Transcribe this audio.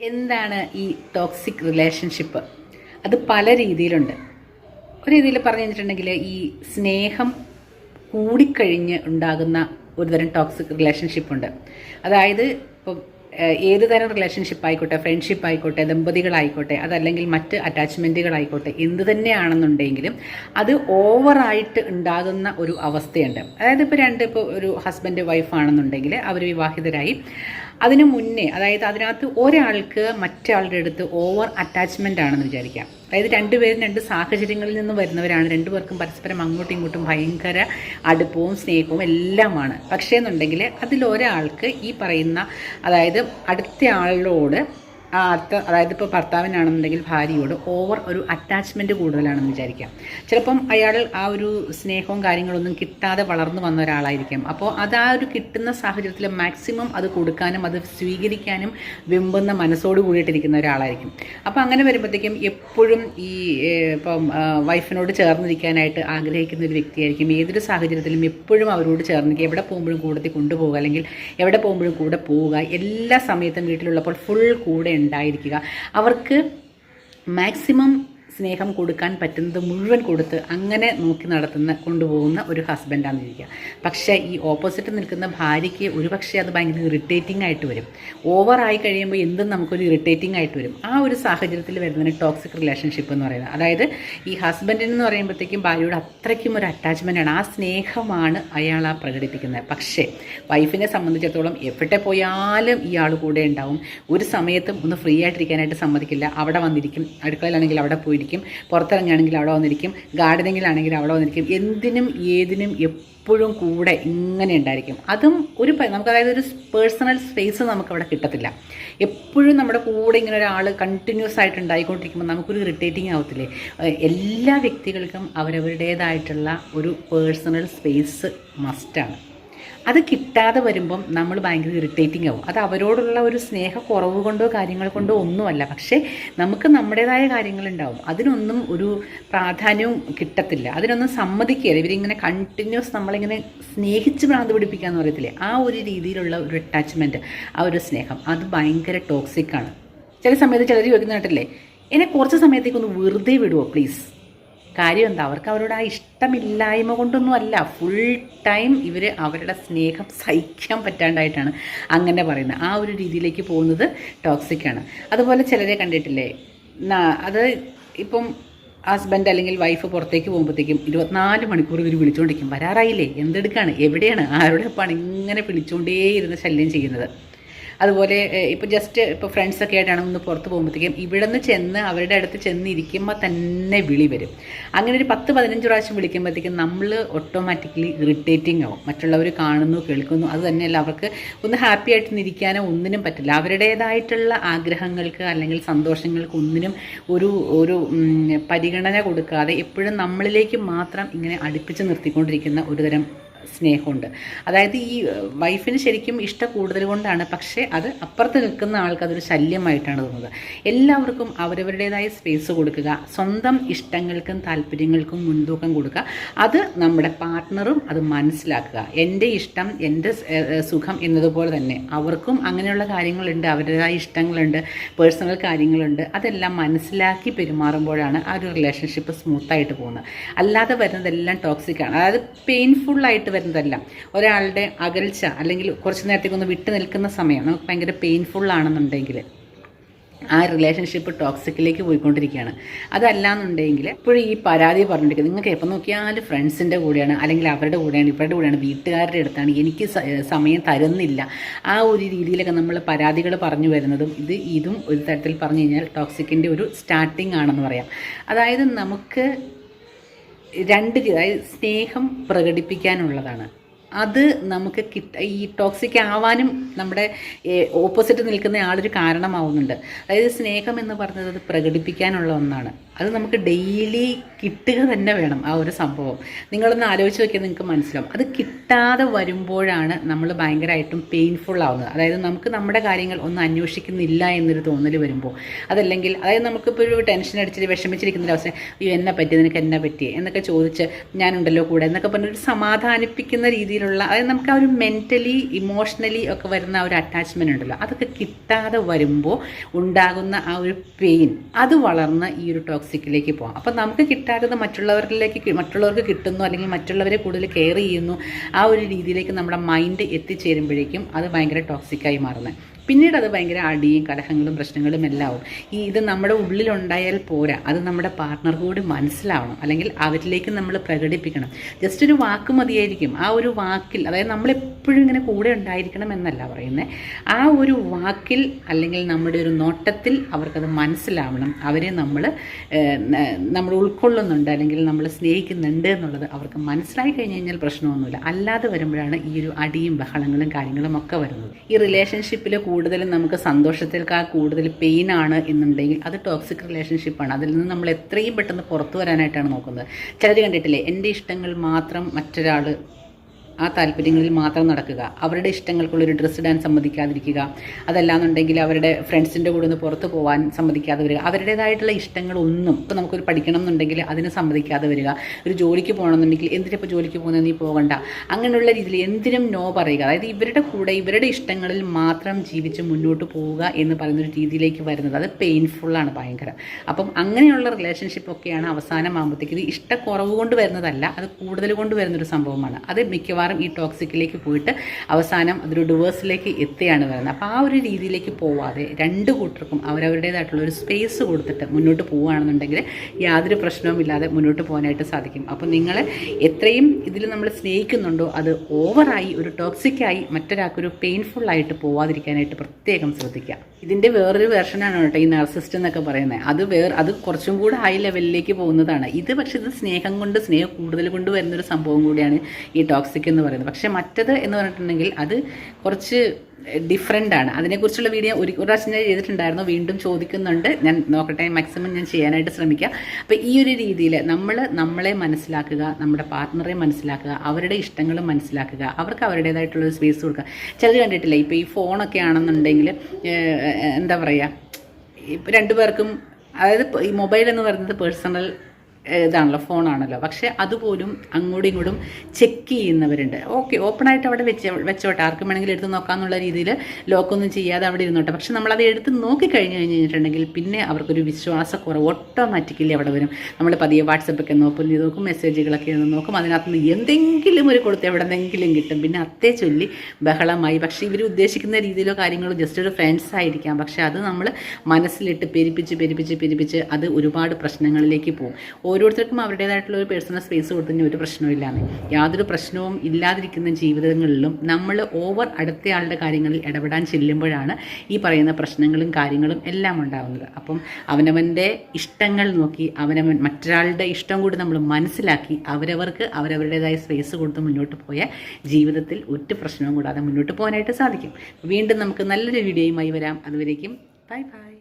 എന്താണ് ഈ toxic relationship അത് പല രീതിയിലുണ്ട്. ഒരു രീതിയിൽ പറഞ്ഞു കഴിഞ്ഞിട്ടുണ്ടെങ്കിൽ ഈ സ്നേഹം കൂടിക്കഴിഞ്ഞ് ഉണ്ടാകുന്ന ഒരുതരം ടോക്സിക് റിലേഷൻഷിപ്പ് ഉണ്ട്. അതായത് ഇപ്പം ഏത് തരം റിലേഷൻഷിപ്പ് ആയിക്കോട്ടെ ഫ്രണ്ട്ഷിപ്പ് ആയിക്കോട്ടെ ദമ്പതികളായിക്കോട്ടെ അതല്ലെങ്കിൽ മറ്റ് അറ്റാച്ച്മെന്റുകളായിക്കോട്ടെ എന്ത് തന്നെയാണെന്നുണ്ടെങ്കിലും അത് ഓവറായിട്ട് ഉണ്ടാകുന്ന ഒരു അവസ്ഥയുണ്ട്. അതായത് ഇപ്പോൾ രണ്ട് ഇപ്പോൾ ഒരു ഹസ്ബൻഡ് വൈഫാണെന്നുണ്ടെങ്കിൽ അവർ വിവാഹിതരായി. അതിനു മുന്നേ അതായത് അതിനകത്ത് ഒരാൾക്ക് മറ്റൊരാളുടെ അടുത്ത് ഓവർ അറ്റാച്ച്മെന്റ് ആണെന്ന് വിചാരിക്കാം. അതായത് രണ്ടുപേരും രണ്ട് സാഹചര്യങ്ങളിൽ നിന്ന് വരുന്നവരാണ്. രണ്ടുപേർക്കും പരസ്പരം അങ്ങോട്ടും ഇങ്ങോട്ടും ഭയങ്കര അടുപ്പവും സ്നേഹവും എല്ലാമാണ്. പക്ഷേ എന്നുണ്ടെങ്കിൽ അതിലൊരാൾക്ക് ഈ പറയുന്ന അതായത് അടുത്ത ആളിനോട് അടുത്ത അതായത് ഇപ്പോൾ ഭർത്താവിനാണെന്നുണ്ടെങ്കിൽ ഭാര്യയോട് ഓവർ ഒരു അറ്റാച്ച്മെന്റ് കൂടുതലാണെന്ന് വിചാരിക്കാം. ചിലപ്പം അയാൾ ആ ഒരു സ്നേഹവും കാര്യങ്ങളൊന്നും കിട്ടാതെ വളർന്നു വന്ന ഒരാളായിരിക്കാം. അപ്പോൾ അത് ആ ഒരു കിട്ടുന്ന സാഹചര്യത്തിൽ മാക്സിമം അത് കൊടുക്കാനും അത് സ്വീകരിക്കാനും വിമ്പുന്ന മനസ്സോട് കൂടിയിട്ടിരിക്കുന്ന ഒരാളായിരിക്കും. അപ്പോൾ അങ്ങനെ വരുമ്പോഴത്തേക്കും എപ്പോഴും ഈ ഇപ്പം വൈഫിനോട് ചേർന്നിരിക്കാനായിട്ട് ആഗ്രഹിക്കുന്ന ഒരു വ്യക്തിയായിരിക്കും. ഏതൊരു സാഹചര്യത്തിലും എപ്പോഴും അവരോട് ചേർന്നിരിക്കുക. എവിടെ പോകുമ്പോഴും കൂടത്തിൽ കൊണ്ടുപോകുക അല്ലെങ്കിൽ എവിടെ പോകുമ്പോഴും കൂടെ പോവുക. എല്ലാ സമയത്തും വീട്ടിലുള്ളപ്പോൾ ഫുൾ കൂടെ ഉണ്ടായിരിക്കുക. അവർക്ക് മാക്സിമം സ്നേഹം കൊടുക്കാൻ പറ്റുന്നത് മുഴുവൻ കൊടുത്ത് അങ്ങനെ നോക്കി നടത്തുന്ന കൊണ്ടുപോകുന്ന ഒരു ഹസ്ബൻഡാണെന്നിരിക്കുക പക്ഷേ ഈ ഓപ്പോസിറ്റ് നിൽക്കുന്ന ഭാര്യയ്ക്ക് ഒരു പക്ഷേ അത് ഭയങ്കര ഇറിറ്റേറ്റിംഗ് ആയിട്ട് വരും. ഓവർ ആയി കഴിയുമ്പോൾ എന്തും നമുക്കൊരു ഇറിറ്റേറ്റിംഗ് ആയിട്ട് വരും. ആ ഒരു സാഹചര്യത്തിൽ വരുന്നതിന് ടോക്സിക് റിലേഷൻഷിപ്പ് എന്ന് പറയുന്നത്. അതായത് ഈ ഹസ്ബൻഡിന് എന്ന് പറയുമ്പോഴത്തേക്കും ഭാര്യയോട് അത്രയ്ക്കും ഒരു അറ്റാച്ച്മെന്റ് ആണ്. ആ സ്നേഹമാണ് അയാൾ ആ പ്രകടിപ്പിക്കുന്നത്. പക്ഷേ വൈഫിനെ സംബന്ധിച്ചിടത്തോളം എവിടെ പോയാലും ഇയാൾ കൂടെ ഉണ്ടാവും. ഒരു സമയത്തും ഒന്ന് ഫ്രീ ആയിട്ടിരിക്കാനായിട്ട് സമ്മതിക്കില്ല. അവിടെ വന്നിരിക്കും. അടുക്കളയിലാണെങ്കിൽ അവിടെ പോയിരിക്കും പുറത്തിറങ്ങുകയാണെങ്കിൽ അവിടെ വന്നിരിക്കും. ഗാർഡനിങ്ങിലാണെങ്കിൽ അവിടെ വന്നിരിക്കും. എന്തിനും ഏതിനും എപ്പോഴും കൂടെ ഇങ്ങനെ ഉണ്ടായിരിക്കും. അതും ഒരു നമുക്ക് അതായത് ഒരു പേഴ്സണൽ സ്പേസ് നമുക്കവിടെ കിട്ടത്തില്ല. എപ്പോഴും നമ്മുടെ കൂടെ ഇങ്ങനെ ഒരാൾ കണ്ടിന്യൂസ് ആയിട്ട് ഉണ്ടായിക്കൊണ്ടിരിക്കുമ്പോൾ നമുക്കൊരു ഇറിറ്റേറ്റിംഗ് ആവത്തില്ലേ? എല്ലാ വ്യക്തികൾക്കും അവരവരുടേതായിട്ടുള്ള ഒരു പേഴ്സണൽ സ്പേസ് മസ്റ്റാണ് അത് കിട്ടാതെ വരുമ്പം നമ്മൾ ഭയങ്കര ഇറിറ്റേറ്റിംഗ് ആവും. അത് അവരോടുള്ള ഒരു സ്നേഹക്കുറവ് കൊണ്ടോ കാര്യങ്ങൾ കൊണ്ടോ ഒന്നുമല്ല. പക്ഷേ നമുക്ക് നമ്മുടേതായ കാര്യങ്ങളുണ്ടാവും. അതിനൊന്നും ഒരു പ്രാധാന്യവും കിട്ടത്തില്ല. അതിനൊന്നും സമ്മതിക്കുകയില്ല. ഇവരിങ്ങനെ കണ്ടിന്യൂസ് നമ്മളിങ്ങനെ സ്നേഹിച്ച് ഭ്രാന്ത് പിടിപ്പിക്കാന്ന് പറയത്തില്ലേ? ആ ഒരു രീതിയിലുള്ള ഒരു അറ്റാച്ച്മെന്റ് ആ ഒരു സ്നേഹം അത് ഭയങ്കര ടോക്സിക്കാണ് ചില സമയത്ത് ചിലർ ചോദിക്കുന്ന എന്നെ കുറച്ച് സമയത്തേക്കൊന്ന് വെറുതെ വിടുമോ പ്ലീസ് കാര്യം എന്താ? അവർക്ക് അവരോട് ആ ഇഷ്ടമില്ലായ്മ കൊണ്ടൊന്നും അല്ല ഫുൾ ടൈം ഇവർ അവരുടെ സ്നേഹം സഹിക്കാൻ പറ്റാണ്ടായിട്ടാണ് അങ്ങനെ പറയുന്നത്. ആ ഒരു രീതിയിലേക്ക് പോകുന്നത് ടോക്സിക്കാണ് അതുപോലെ ചിലരെ കണ്ടിട്ടില്ലേ? അത് ഇപ്പം ഹസ്ബൻഡ് അല്ലെങ്കിൽ വൈഫ് പുറത്തേക്ക് പോകുമ്പോഴത്തേക്കും ഇരുപത്തിനാല് മണിക്കൂർ ഇവർ വിളിച്ചുകൊണ്ടിരിക്കും വരാറായില്ലേ? എന്തെടുക്കാണ്? എവിടെയാണ്? ആരുടെ ഒപ്പാണ് ഇങ്ങനെ വിളിച്ചുകൊണ്ടേയിരുന്ന് ശല്യം ചെയ്യുന്നത്. അതുപോലെ ഇപ്പോൾ ജസ്റ്റ് ഇപ്പോൾ ഫ്രണ്ട്സൊക്കെ ആയിട്ടാണ് ഒന്ന് പുറത്ത് പോകുമ്പോഴത്തേക്കും ഇവിടെ നിന്ന് ചെന്ന് അവരുടെ അടുത്ത് ചെന്ന് ഇരിക്കുമ്പോൾ തന്നെ വിളി വരും. അങ്ങനെ ഒരു പത്ത് പതിനഞ്ച് പ്രാവശ്യം വിളിക്കുമ്പോഴത്തേക്കും നമ്മൾ ഓട്ടോമാറ്റിക്കലി ഇറിറ്റേറ്റിംഗ് ആവും. മറ്റുള്ളവർ കാണുന്നു കേൾക്കുന്നു അത് തന്നെയല്ല. അവർക്ക് ഒന്ന് ഹാപ്പി ആയിട്ട് ഇരിക്കാനോ ഒന്നിനും പറ്റില്ല. അവരുടേതായിട്ടുള്ള ആഗ്രഹങ്ങൾക്ക് അല്ലെങ്കിൽ സന്തോഷങ്ങൾക്ക് ഒന്നിനും ഒരു ഒരു പരിഗണന കൊടുക്കാതെ എപ്പോഴും നമ്മളിലേക്ക് മാത്രം ഇങ്ങനെ അടുപ്പിച്ച് നിർത്തിക്കൊണ്ടിരിക്കുന്ന ഒരുതരം സ്നേഹമുണ്ട്. അതായത് ഈ വൈഫിന് ശരിക്കും ഇഷ്ടം കൂടുതൽ കൊണ്ടാണ്. പക്ഷേ അത് അപ്പുറത്ത് നിൽക്കുന്ന ആൾക്ക് അതൊരു ശല്യമായിട്ടാണ് തോന്നുന്നത്. എല്ലാവർക്കും അവരവരുടേതായ സ്പേസ് കൊടുക്കുക. സ്വന്തം ഇഷ്ടങ്ങൾക്കും താല്പര്യങ്ങൾക്കും മുൻതൂക്കം കൊടുക്കുക. അത് നമ്മുടെ പാർട്ട്ണറും അത് മനസ്സിലാക്കുക. എന്റെ ഇഷ്ടം എന്റെ സുഖം എന്നതുപോലെ തന്നെ. അവർക്കും അങ്ങനെയുള്ള കാര്യങ്ങളുണ്ട്. അവരുടേതായ ഇഷ്ടങ്ങളുണ്ട്. പേഴ്സണൽ കാര്യങ്ങളുണ്ട്. അതെല്ലാം മനസ്സിലാക്കി പെരുമാറുമ്പോഴാണ് ആ ഒരു റിലേഷൻഷിപ്പ് സ്മൂത്തായിട്ട് പോകുന്നത്. അല്ലാതെ വരുന്നതെല്ലാം ടോക്സിക്കാണ് അതായത് പെയിൻഫുള്ളായിട്ട് വരുന്നതല്ല. ഒരാളുടെ അകൽച്ച അല്ലെങ്കിൽ കുറച്ച് നേരത്തേക്ക് ഒന്ന് വിട്ടു നിൽക്കുന്ന സമയം നമുക്ക് ഭയങ്കര പെയിൻഫുൾ ആണെന്നുണ്ടെങ്കിൽ ആ റിലേഷൻഷിപ്പ് ടോക്സിക്കിലേക്ക് പോയിക്കൊണ്ടിരിക്കുകയാണ്. അതല്ലാന്നുണ്ടെങ്കിൽ ഇപ്പോഴും ഈ പരാതി പറഞ്ഞിരിക്കുന്നത് നിങ്ങൾക്ക് എപ്പോൾ നോക്കിയാലും ഫ്രണ്ട്സിന്റെ കൂടെയാണ് അല്ലെങ്കിൽ അവരുടെ കൂടെയാണ് ഇവരുടെ കൂടെയാണ് വീട്ടുകാരുടെ അടുത്താണ്. എനിക്ക് സമയം തരുന്നില്ല. ആ ഒരു രീതിയിലൊക്കെ നമ്മൾ പരാതികൾ പറഞ്ഞു വരുന്നതും ഇത് ഇതും ഒരു തരത്തിൽ പറഞ്ഞു കഴിഞ്ഞാൽ ടോക്സിക്കിന്റെ ഒരു സ്റ്റാർട്ടിംഗ് ആണെന്ന് പറയാം. അതായത് നമുക്ക് രണ്ട് അതായത് സ്നേഹം പ്രകടിപ്പിക്കാനുള്ളതാണ്. അത് നമുക്ക് കിട്ട ഈ ടോക്സിക് ആവാനും നമ്മുടെ ഓപ്പോസിറ്റ് നിൽക്കുന്ന ആളൊരു കാരണമാവുന്നുണ്ട്. അതായത് സ്നേഹം എന്ന് അത് പ്രകടിപ്പിക്കാനുള്ള ഒന്നാണ്. അത് നമുക്ക് ഡെയിലി കിട്ടുക തന്നെ വേണം ആ ഒരു സംഭവം. നിങ്ങളൊന്ന് ആലോചിച്ച് നോക്കിയാൽ നിങ്ങൾക്ക് മനസ്സിലാവും. അത് കിട്ടാതെ വരുമ്പോഴാണ് നമ്മൾ ഭയങ്കരമായിട്ടും പെയിൻഫുൾ ആവുന്നത്. അതായത് നമുക്ക് നമ്മുടെ കാര്യങ്ങൾ ഒന്നും അന്വേഷിക്കുന്നില്ല എന്നൊരു തോന്നൽ വരുമ്പോൾ. അതല്ലെങ്കിൽ അതായത് നമുക്കിപ്പോൾ ഒരു ടെൻഷൻ അടിച്ചിട്ട് വിഷമിച്ചിരിക്കുന്ന ഒരു അവസ്ഥ അയ്യോ എന്നെ പറ്റി നിനക്ക് എന്നെ പറ്റി എന്നൊക്കെ ചോദിച്ച് ഞാനുണ്ടല്ലോ കൂടെ എന്നൊക്കെ പറഞ്ഞൊരു സമാധാനിപ്പിക്കുന്ന രീതിയിലുള്ള അതായത് നമുക്ക് ആ ഒരു മെന്റലി ഇമോഷണലി ഒക്കെ വരുന്ന ഒരു അറ്റാച്ച്മെന്റ് ഉണ്ടല്ലോ. അതൊക്കെ കിട്ടാതെ വരുമ്പോൾ ഉണ്ടാകുന്ന ആ ഒരു പെയിൻ അത് വളർന്ന് ഈ ഒരു ടോക്സിക്കിലേക്ക് പോകാം അപ്പം നമുക്ക് കിട്ടാത്തത് മറ്റുള്ളവരിലേക്ക് മറ്റുള്ളവർക്ക് കിട്ടുന്നു അല്ലെങ്കിൽ മറ്റുള്ളവരെ കൂടുതൽ കെയർ ചെയ്യുന്നു ആ ഒരു രീതിയിലേക്ക് നമ്മുടെ മൈൻഡ് എത്തിച്ചേരുമ്പോഴേക്കും അത് ഭയങ്കര ടോക്സിക്കായി മാറുന്നത്. പിന്നീട് അത് ഭയങ്കര അടിയും കലഹങ്ങളും പ്രശ്നങ്ങളും എല്ലാം ആവും. ഈ ഇത് നമ്മുടെ ഉള്ളിലുണ്ടായാൽ പോരാ. അത് നമ്മുടെ പാർട്ണർ കൂടി മനസ്സിലാവണം. അല്ലെങ്കിൽ അവരിലേക്ക് നമ്മൾ പ്രകടിപ്പിക്കണം. ജസ്റ്റ് ഒരു വാക്ക് മതിയായിരിക്കും. ആ ഒരു വാക്കിൽ അതായത് നമ്മളെപ്പോഴും ഇങ്ങനെ കൂടെ ഉണ്ടായിരിക്കണം എന്നല്ല പറയുന്നത് ആ ഒരു വാക്കിൽ അല്ലെങ്കിൽ നമ്മുടെ ഒരു നോട്ടത്തിൽ അവർക്കത് മനസ്സിലാവണം. അവരെ നമ്മൾ നമ്മൾ ഉൾക്കൊള്ളുന്നുണ്ട് അല്ലെങ്കിൽ നമ്മൾ സ്നേഹിക്കുന്നുണ്ട് എന്നുള്ളത് അവർക്ക് മനസ്സിലായി കഴിഞ്ഞ് കഴിഞ്ഞാൽ പ്രശ്നമൊന്നുമില്ല. അല്ലാതെ വരുമ്പോഴാണ് ഈ ഒരു അടിയും ബഹളങ്ങളും കാര്യങ്ങളും ഒക്കെ വരുന്നത്. ഈ റിലേഷൻഷിപ്പിൽ കൂടുതലും നമുക്ക് സന്തോഷത്തേക്കാൾ കൂടുതൽ പെയിൻ ആണ് എന്നുണ്ടെങ്കിൽ അത് ടോക്സിക് റിലേഷൻഷിപ്പാണ് അതിൽ നിന്ന് നമ്മൾ എത്രയും പെട്ടെന്ന് പുറത്തു വരാനായിട്ടാണ് നോക്കുന്നത്. ചിലർ കണ്ടിട്ടില്ലേ? എന്റെ ഇഷ്ടങ്ങൾ മാത്രം മറ്റൊരാൾ ആ താല്പര്യങ്ങളിൽ മാത്രം നടക്കുക. അവരുടെ ഇഷ്ടങ്ങൾക്കുള്ളൊരു ഡ്രസ്സ് ഇടാൻ സമ്മതിക്കാതിരിക്കുക. അതല്ലാന്നുണ്ടെങ്കിൽ അവരുടെ ഫ്രണ്ട്സിന്റെ കൂടെ ഒന്ന് പുറത്ത് പോകാൻ സമ്മതിക്കാതെ വരിക. അവരുടേതായിട്ടുള്ള ഇഷ്ടങ്ങളൊന്നും ഇപ്പോൾ നമുക്കൊരു പഠിക്കണം എന്നുണ്ടെങ്കിൽ അതിന് സമ്മതിക്കാതെ വരിക. ഒരു ജോലിക്ക് പോകണമെന്നുണ്ടെങ്കിൽ എന്തിനിപ്പോൾ ജോലിക്ക് പോകുന്നത് നീ പോകണ്ട. അങ്ങനെയുള്ള രീതിയിൽ എന്തിനും നോ പറയുക. അതായത് ഇവരുടെ കൂടെ ഇവരുടെ ഇഷ്ടങ്ങളിൽ മാത്രം ജീവിച്ച് മുന്നോട്ട് പോവുക എന്ന് പറയുന്നൊരു രീതിയിലേക്ക് വരുന്നത് അത് പെയിൻഫുള്ളാണ് ഭയങ്കരം. അപ്പം അങ്ങനെയുള്ള റിലേഷൻഷിപ്പ് ഒക്കെയാണ് അവസാനമാകുമ്പോഴത്തേക്ക് ഇത് ഇഷ്ടക്കുറവ് കൊണ്ട് വരുന്നതല്ല അത് കൂടുതൽ കൊണ്ട് വരുന്നൊരു സംഭവമാണ്. അത് മിക്കവാറും ഈ ടോക്സിക്കിലേക്ക് പോയിട്ട് അവസാനം അതൊരു ഡിവേഴ്സിലേക്ക് എത്തുകയാണ് വരുന്നത്. അപ്പോൾ ആ ഒരു രീതിയിലേക്ക് പോവാതെ രണ്ട് കൂട്ടർക്കും അവരവരുടേതായിട്ടുള്ള ഒരു സ്പേസ് കൊടുത്തിട്ട് മുന്നോട്ട് പോവുകയാണെന്നുണ്ടെങ്കിൽ യാതൊരു പ്രശ്നവും ഇല്ലാതെ മുന്നോട്ട് പോകാനായിട്ട് സാധിക്കും. അപ്പോൾ നിങ്ങൾ എത്രയും ഇതിൽ നമ്മൾ സ്നേഹിക്കുന്നുണ്ടോ അത് ഓവറായി ഒരു ടോക്സിക്കായി മറ്റൊരാൾക്കൊരു പെയിൻഫുള്ളായിട്ട് പോവാതിരിക്കാനായിട്ട് പ്രത്യേകം ശ്രദ്ധിക്കുക. ഇതിന്റെ വേറൊരു വേർഷനാണ് കേട്ടോ ഈ നർസിസ്റ്റ് എന്നൊക്കെ പറയുന്നത് അത് വേറെ അത് കുറച്ചും കൂടെ ഹൈ ലെവലിലേക്ക് പോകുന്നതാണ്. ഇത് പക്ഷേ ഇത് സ്നേഹം കൊണ്ട് സ്നേഹം കൂടുതൽ കൊണ്ട് വരുന്നൊരു സംഭവം കൂടിയാണ് ഈ ടോക്സിക് എന്ന് പറയുന്നത്. പക്ഷേ മറ്റത് എന്ന് പറഞ്ഞിട്ടുണ്ടെങ്കിൽ അത് കുറച്ച് ഡിഫറെന്റ് ആണ്. അതിനെക്കുറിച്ചുള്ള വീഡിയോ ഒരു പ്രാവശ്യം ഞാൻ ചെയ്തിട്ടുണ്ടായിരുന്നു. വീണ്ടും ചോദിക്കുന്നുണ്ട്. ഞാൻ നോക്കട്ടെ മാക്സിമം ഞാൻ ചെയ്യാനായിട്ട് ശ്രമിക്കാം. അപ്പോൾ ഈ ഒരു രീതിയിൽ നമ്മൾ നമ്മളെ മനസ്സിലാക്കുക നമ്മുടെ പാർട്ട്ണറെ മനസ്സിലാക്കുക അവരുടെ ഇഷ്ടങ്ങളും മനസ്സിലാക്കുക അവർക്ക് അവരുടേതായിട്ടുള്ള സ്പേസ് കൊടുക്കുക. ചിലർ കണ്ടിട്ടില്ല ഇപ്പോൾ ഈ ഫോണൊക്കെ ആണെന്നുണ്ടെങ്കിൽ എന്താ പറയുക ഇപ്പം രണ്ടുപേർക്കും അതായത് ഈ മൊബൈൽ എന്ന് പറയുന്നത് പേഴ്സണൽ ഇതാണല്ലോ ഫോണാണല്ലോ. പക്ഷേ അതുപോലും അങ്ങോട്ടും ഇങ്ങോട്ടും ചെക്ക് ചെയ്യുന്നവരുണ്ട്. ഓക്കെ ഓപ്പണായിട്ട് അവിടെ വെച്ച് വെച്ചോട്ടെ. ആർക്കും വേണമെങ്കിൽ എടുത്ത് നോക്കാമെന്നുള്ള രീതിയിൽ ലോക്കൊന്നും ചെയ്യാതെ അവിടെ ഇരുന്നോട്ടെ. പക്ഷെ നമ്മളത് എടുത്ത് നോക്കി കഴിഞ്ഞ് കഴിഞ്ഞിട്ടുണ്ടെങ്കിൽ പിന്നെ അവർക്കൊരു വിശ്വാസക്കുറവ് ഓട്ടോമാറ്റിക്കലി അവിടെ വരും. നമ്മൾ പതിയെ വാട്സപ്പൊക്കെ നോക്കും ഇത് നോക്കും മെസ്സേജുകളൊക്കെ നോക്കും. അതിനകത്ത് നിന്ന് എന്തെങ്കിലും ഒരു കൊടുത്ത് എവിടെന്നെങ്കിലും കിട്ടും. പിന്നെ അത്തേ ചൊല്ലി ബഹളമായി. പക്ഷേ ഇവർ ഉദ്ദേശിക്കുന്ന രീതിയിലോ കാര്യങ്ങളോ ജസ്റ്റ് ഒരു ഫ്രണ്ട്സ് ആയിരിക്കാം. പക്ഷേ അത് നമ്മൾ മനസ്സിലിട്ട് പെരുപ്പിച്ച് പെരുപ്പിച്ച് പെരുപ്പിച്ച് അത് ഒരുപാട് പ്രശ്നങ്ങളിലേക്ക് പോകും. ഓരോരുത്തർക്കും അവരുടേതായിട്ടുള്ള ഒരു പേഴ്സണൽ സ്പേസ് കൊടുത്തതിന് ഒരു പ്രശ്നമില്ലാന്ന് യാതൊരു പ്രശ്നവും ഇല്ലാതിരിക്കുന്ന ജീവിതങ്ങളിലും നമ്മൾ ഓവർ അടുത്തയാളുടെ കാര്യങ്ങളിൽ ഇടപെടാൻ ചെല്ലുമ്പോഴാണ് ഈ പറയുന്ന പ്രശ്നങ്ങളും കാര്യങ്ങളും എല്ലാം ഉണ്ടാകുന്നത് അപ്പം അവനവന്റെ ഇഷ്ടങ്ങൾ നോക്കി അവനവൻ മറ്റൊരാളുടെ ഇഷ്ടം കൂടി നമ്മൾ മനസ്സിലാക്കി അവരവർക്ക് അവരവരുടേതായ സ്പേസ് കൊടുത്ത് മുന്നോട്ട് പോയ ജീവിതത്തിൽ ഒറ്റ പ്രശ്നവും കൂടാതെ മുന്നോട്ട് പോകാനായിട്ട് സാധിക്കും. വീണ്ടും നമുക്ക് നല്ലൊരു വീഡിയോയുമായി വരാം. അതുവരേക്കും ബൈ ബൈ